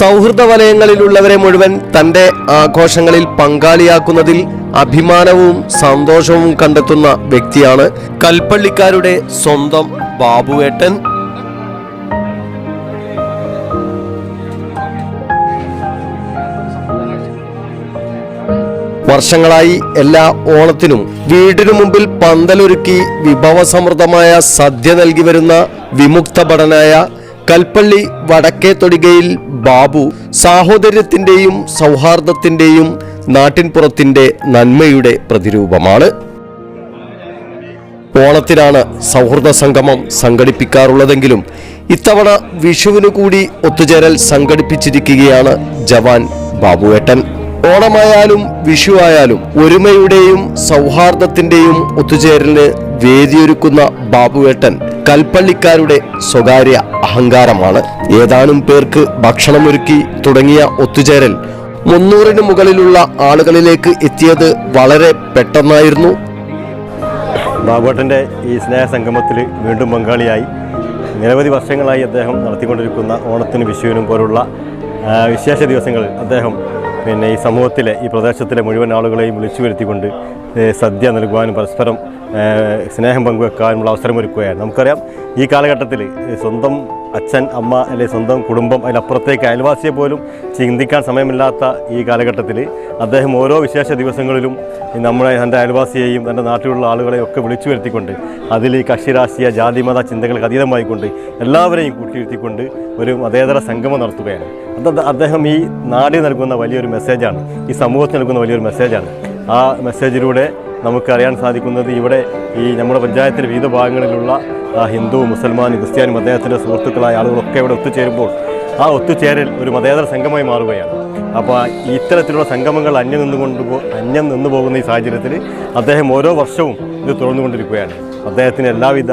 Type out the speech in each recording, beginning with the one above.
സൗഹൃദ വലയങ്ങളിലുള്ളവരെ മുഴുവൻ തന്റെ ആഘോഷങ്ങളിൽ പങ്കാളിയാക്കുന്നതിൽ അഭിമാനവും സന്തോഷവും കണ്ടെത്തുന്ന വ്യക്തിയാണ് കൽപ്പള്ളിക്കാരുടെ സ്വന്തം ബാബുവേട്ടൻ. വർഷങ്ങളായി എല്ലാ ഓണത്തിനും വീടിനു മുമ്പിൽ പന്തലൊരുക്കി വിഭവസമൃദ്ധമായ സദ്യ നൽകി വരുന്ന വിമുക്തഭടനായ കൽപ്പള്ളി വടക്കേ തൊടികയിൽ ബാബു സാഹോദര്യത്തിന്റെയും സൗഹാർദ്ദത്തിന്റെയും നാട്ടിൻപുറത്തിന്റെ നന്മയുടെ പ്രതിരൂപമാണ്. ഓണത്തിനാണ് സൗഹൃദ സംഗമം സംഘടിപ്പിക്കാറുള്ളതെങ്കിലും ഇത്തവണ വിഷുവിനു കൂടി ഒത്തുചേരൽ സംഘടിപ്പിച്ചിരിക്കുകയാണ് ജവാൻ ബാബുവേട്ടൻ. ഓണമായാലും വിഷു ആയാലും ഒരുമയുടെയും സൗഹാർദ്ദത്തിന്റെയും ഒത്തുചേരലിന് വേദിയൊരുക്കുന്ന ബാബുവേട്ടൻ കൽപ്പള്ളിക്കാരുടെ സ്വകാര്യ അഹങ്കാരമാണ്. ഏതാനും പേർക്ക് ഭക്ഷണം ഒരുക്കി തുടങ്ങിയ ഒത്തുചേരൽ മുന്നൂറിന് മുകളിലുള്ള ആളുകളിലേക്ക് എത്തിയത് വളരെ പെട്ടെന്നായിരുന്നു. ബാബുവേട്ടന്റെ ഈ സ്നേഹസംഗമത്തിൽ വീണ്ടും പങ്കാളിയായി. നിരവധി വർഷങ്ങളായി അദ്ദേഹം നടത്തിക്കൊണ്ടിരിക്കുന്ന ഓണത്തിനും വിഷുവിനും പോലുള്ള വിശേഷ ദിവസങ്ങളിൽ അദ്ദേഹം പിന്നെ ഈ സമൂഹത്തിലെ ഈ പ്രദേശത്തിലെ മുഴുവൻ ആളുകളെയും വിളിച്ചു വരുത്തിക്കൊണ്ട് സദ്യ നൽകുവാനും പരസ്പരം സ്നേഹം പങ്കുവെക്കാനുമുള്ള അവസരമൊരുക്കുകയാണ്. നമുക്കറിയാം ഈ കാലഘട്ടത്തിൽ സ്വന്തം അച്ഛൻ അമ്മ അല്ലെങ്കിൽ സ്വന്തം കുടുംബം അതിലപ്പുറത്തേക്ക് അയൽവാസിയെ പോലും ചിന്തിക്കാൻ സമയമില്ലാത്ത ഈ കാലഘട്ടത്തിൽ അദ്ദേഹം ഓരോ വിശേഷ ദിവസങ്ങളിലും നമ്മളെ തന്റെ അയൽവാസിയെയും തന്റെ നാട്ടിലുള്ള ആളുകളെയും ഒക്കെ വിളിച്ചു വരുത്തിക്കൊണ്ട് അതിൽ ഈ കക്ഷി രാഷ്ട്രീയ ജാതിമത ചിന്തകൾക്ക് അതീതമായിക്കൊണ്ട് എല്ലാവരെയും കൂട്ടിയിരുത്തിക്കൊണ്ട് ഒരു മതേതര സംഗമം നടത്തുകയാണ്. അത് അദ്ദേഹം ഈ നാടിന് നൽകുന്ന വലിയൊരു മെസ്സേജാണ് ഈ സമൂഹത്തിന് നൽകുന്ന വലിയൊരു മെസ്സേജാണ് ആ മെസ്സേജിലൂടെ നമുക്കറിയാൻ സാധിക്കുന്നത് ഇവിടെ ഈ നമ്മുടെ പഞ്ചായത്തിലെ വിവിധ ഭാഗങ്ങളിലുള്ള ഹിന്ദു മുസൽമാൻ ക്രിസ്ത്യാനി അദ്ദേഹത്തിന്റെ സുഹൃത്തുക്കളായ ആളുകളൊക്കെ ഇവിടെ ഒത്തുചേരുമ്പോൾ ആ ഒത്തുചേരൽ ഒരു മതേതര സംഗമമായി മാറുകയാണ്. അപ്പോൾ ഇത്തരത്തിലുള്ള സംഗമങ്ങൾ അന്യം നിന്നുകൊണ്ട് അന്യം നിന്നു പോകുന്ന ഈ സാഹചര്യത്തിൽ അദ്ദേഹം ഓരോ വർഷവും ഇത് തുറന്നുകൊണ്ടിരിക്കുകയാണ് അദ്ദേഹത്തിന് എല്ലാവിധ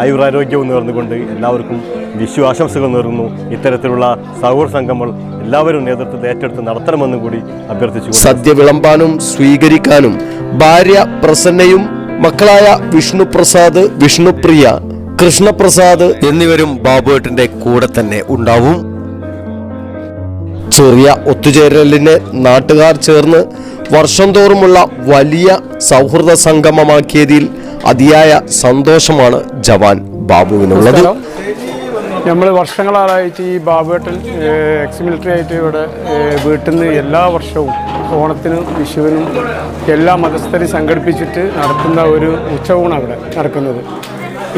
ആയുരാരോഗ്യവും നേർന്നുകൊണ്ട് എല്ലാവർക്കും വിഷു ആശംസകൾ നേർന്നു. ഇത്തരത്തിലുള്ള സൗഹൃദ സംഗമങ്ങൾ എല്ലാവരും നേതൃത്വത്തിൽ ഏറ്റെടുത്ത് നടത്തണമെന്നും കൂടി അഭ്യർത്ഥിച്ചു സദ്യ വിളമ്പാനും സ്വീകരിക്കാനും ഭാര്യ പ്രസന്നയും മക്കളായ വിഷ്ണുപ്രസാദ് വിഷ്ണുപ്രിയ കൃഷ്ണപ്രസാദ് എന്നിവരും ബാബുവേട്ടന്റെ കൂടെ തന്നെ ഉണ്ടാവും. ചെറിയ ഒത്തുചേരലിന് നാട്ടുകാർ ചേർന്ന് വർഷം തോറുമുള്ള വലിയ സൗഹൃദ സംഗമമാക്കിയതിൽ അതിയായ സന്തോഷമാണ് ജവാൻ ബാബുവിനുള്ളത്. നമ്മൾ വർഷങ്ങളായിട്ട് ഈ ബാബുവേട്ടൻ എക്സ് മിലിറ്ററി ആയിട്ട് ഇവിടെ വീട്ടിൽ നിന്ന് എല്ലാ വർഷവും ഓണത്തിനും വിഷുവിനും എല്ലാ മതസ്ഥരും സംഘടിപ്പിച്ചിട്ട് നടത്തുന്ന ഒരു ഉച്ചഊണ് അവിടെ നടക്കുന്നത്.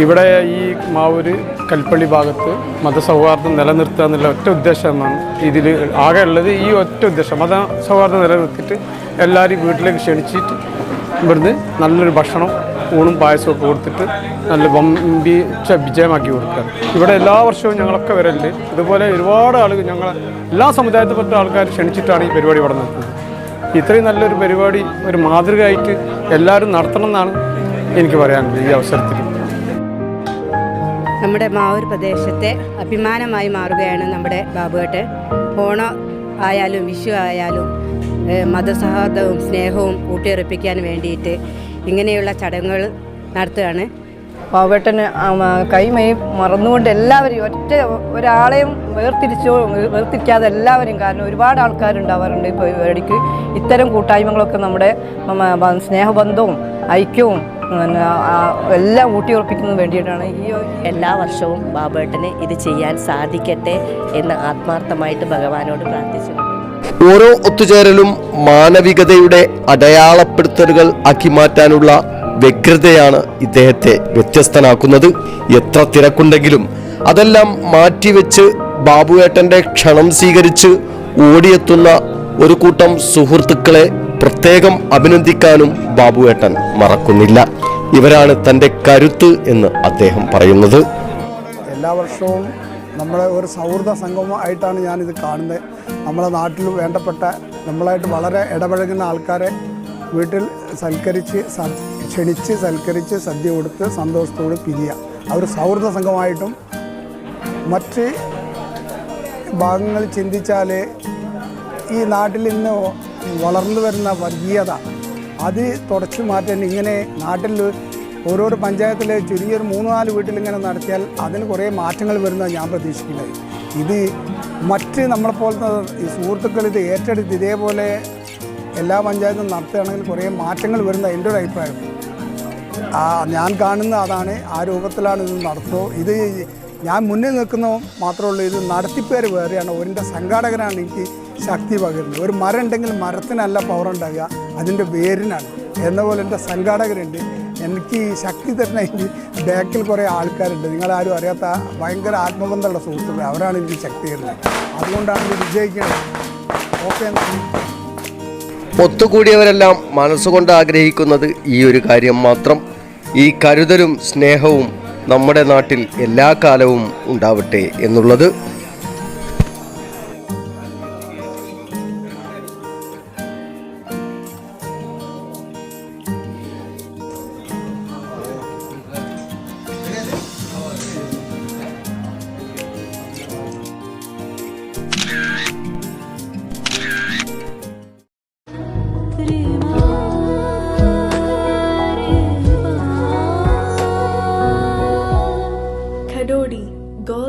ഇവിടെ ഈ മാവൂര് കൽപ്പള്ളി ഭാഗത്ത് മതസൗഹാർദ്ദം നിലനിർത്തുക എന്നുള്ള ഒറ്റ ഉദ്ദേശമാണ്. ഇതിൽ ആകെ ഉള്ളത് ഈ ഒറ്റ ഉദ്ദേശം. മതസൗഹാർദ്ദം നിലനിർത്തിയിട്ട് എല്ലാവരും വീട്ടിലേക്ക് ക്ഷണിച്ചിട്ട് ഇവിടുന്ന് നല്ലൊരു ഭക്ഷണം ഊണും പായസവും ഒക്കെ കൊടുത്തിട്ട് നല്ല വമ്പി വിജയമാക്കി കൊടുക്കുക. ഇവിടെ എല്ലാ വർഷവും ഞങ്ങളൊക്കെ വരലുണ്ട്. ഇതുപോലെ ഒരുപാട് ആളുകൾ ഞങ്ങൾ എല്ലാ സമുദായത്തിൽപ്പെട്ട ആൾക്കാർ ക്ഷണിച്ചിട്ടാണ് ഈ പരിപാടി ഇവിടെ നടത്തുന്നത് ഇത്രയും നല്ലൊരു പരിപാടി ഒരു മാതൃകയായിട്ട് എല്ലാവരും നടത്തണം എന്നാണ് എനിക്ക് പറയാനുള്ളത് ഈ അവസരത്തിൽ. നമ്മുടെ മാവൂർ പ്രദേശത്തെ അഭിമാനമായി മാറുകയാണ് നമ്മുടെ ബാബുവേട്ടൻ. ഓണം ആയാലും വിഷു ആയാലും മതസൗഹാർദ്ദവും സ്നേഹവും ഊട്ടിയുറപ്പിക്കാൻ വേണ്ടിയിട്ട് ഇങ്ങനെയുള്ള ചടങ്ങുകൾ നടത്തുകയാണ്. പാവട്ടന് കൈമയും മറന്നുകൊണ്ട് എല്ലാവരും ഒറ്റ ഒരാളെയും വേർതിരിച്ചോ വേർതിരിക്കാതെ എല്ലാവരും കാരണം ഒരുപാട് ആൾക്കാരുണ്ടാവാറുണ്ട് ഇപ്പോൾ ഇടയ്ക്ക് ഇത്തരം കൂട്ടായ്മകളൊക്കെ നമ്മുടെ സ്നേഹബന്ധവും ഐക്യവും പിന്നെ, ഊട്ടി എല്ലാം ഊട്ടിയുറപ്പിക്കുന്നതിന് വേണ്ടിയിട്ടാണ് ഈ എല്ലാ വർഷവും ബാബേട്ടന് ഇത് ചെയ്യാൻ സാധിക്കട്ടെ എന്ന് ആത്മാർത്ഥമായിട്ട് ഭഗവാനോട് പ്രാർത്ഥിച്ചു ഓരോ ഒത്തുചേരലും മാനവികതയുടെ അടയാളപ്പെടുത്തലുകൾ ആക്കി മാറ്റാനുള്ള വ്യഗ്രതയാണ് ഇദ്ദേഹത്തെ വ്യത്യസ്തനാക്കുന്നത്. എത്ര തിരക്കുണ്ടെങ്കിലും അതെല്ലാം മാറ്റിവെച്ച് ബാബുവേട്ടന്റെ ക്ഷണം സ്വീകരിച്ച് ഓടിയെത്തുന്ന ഒരു കൂട്ടം സുഹൃത്തുക്കളെ പ്രത്യേകം അഭിനന്ദിക്കാനും ബാബുവേട്ടൻ മറക്കുന്നില്ല. ഇവരാണ് തന്റെ കരുത്ത് എന്ന് അദ്ദേഹം പറയുന്നത്. എല്ലാ വർഷവും നമ്മളെ ഒരു സൗഹൃദ സംഘമായിട്ടാണ് ഞാനിത് കാണുന്നത്. നമ്മളെ നാട്ടിൽ വേണ്ടപ്പെട്ട നമ്മളായിട്ട് വളരെ ഇടപഴകുന്ന ആൾക്കാരെ വീട്ടിൽ സൽക്കരിച്ച് ക്ഷണിച്ച് സൽക്കരിച്ച് സദ്യ കൊടുത്ത് സന്തോഷത്തോടെ പിരിയുക അവർ സൗഹൃദ സംഘമായിട്ടും മറ്റ് ഭാഗങ്ങൾ ചിന്തിച്ചാൽ ഈ നാട്ടിൽ ഇന്ന് വളർന്നു വരുന്ന വർഗീയത അത് തുടച്ചു മാറ്റാൻ ഇങ്ങനെ നാട്ടിൽ ഓരോരോ പഞ്ചായത്തിലെ ചെറിയൊരു മൂന്ന് നാല് വീട്ടിൽ ഇങ്ങനെ നടത്തിയാൽ അതിന് കുറേ മാറ്റങ്ങൾ വരുന്നതാണ് ഞാൻ പ്രതീക്ഷിക്കുന്നത്. ഇത് മറ്റ് നമ്മളെപ്പോലത്തെ ഈ സുഹൃത്തുക്കൾ ഇത് ഏറ്റെടുത്ത് ഇതേപോലെ എല്ലാ പഞ്ചായത്തും നടത്തുകയാണെങ്കിൽ കുറേ മാറ്റങ്ങൾ വരുന്ന എന്റെ ഒരു അഭിപ്രായം. ഞാൻ കാണുന്ന അതാണ് ആ രൂപത്തിലാണ് ഇത് നടത്തുന്നത് ഇത് ഞാൻ മുന്നിൽ നിൽക്കുന്ന മാത്രമുള്ളൂ ഇത് നടത്തിപ്പേര് വേറെയാണ്. ഒരിന്റെ സംഘാടകനാണ് എനിക്ക് ശക്തി പകരുന്നത്. ഒരു മരം ഉണ്ടെങ്കിൽ മരത്തിനല്ല പവർ ഉണ്ടാകുക അതിന്റെ വേരിനാണ്. എന്ന പോലെ എന്റെ സംഘാടകരുണ്ട്. എനിക്ക് ശക്തി തരുന്ന എനിക്ക് ബാക്കിൽ കുറേ ആൾക്കാരുണ്ട്. നിങ്ങളാരും അറിയാത്ത ഭയങ്കര ആത്മബന്ധമുള്ള സുഹൃത്തുക്കൾ. അവരാണ് എനിക്ക് ശക്തി തരുന്നത്. അതുകൊണ്ടാണ് ഇത് വിജയിക്കുന്നത്. ഓക്കെ ഒത്തുകൂടിയവരെല്ലാം മനസ്സുകൊണ്ട് ആഗ്രഹിക്കുന്നത് ഈ ഒരു കാര്യം മാത്രം. ഈ കരുതലും സ്നേഹവും നമ്മുടെ നാട്ടിൽ എല്ലാ കാലവും ഉണ്ടാവട്ടെ എന്നുള്ളത്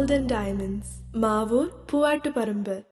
golden diamonds. Mavur Puvattuparambur.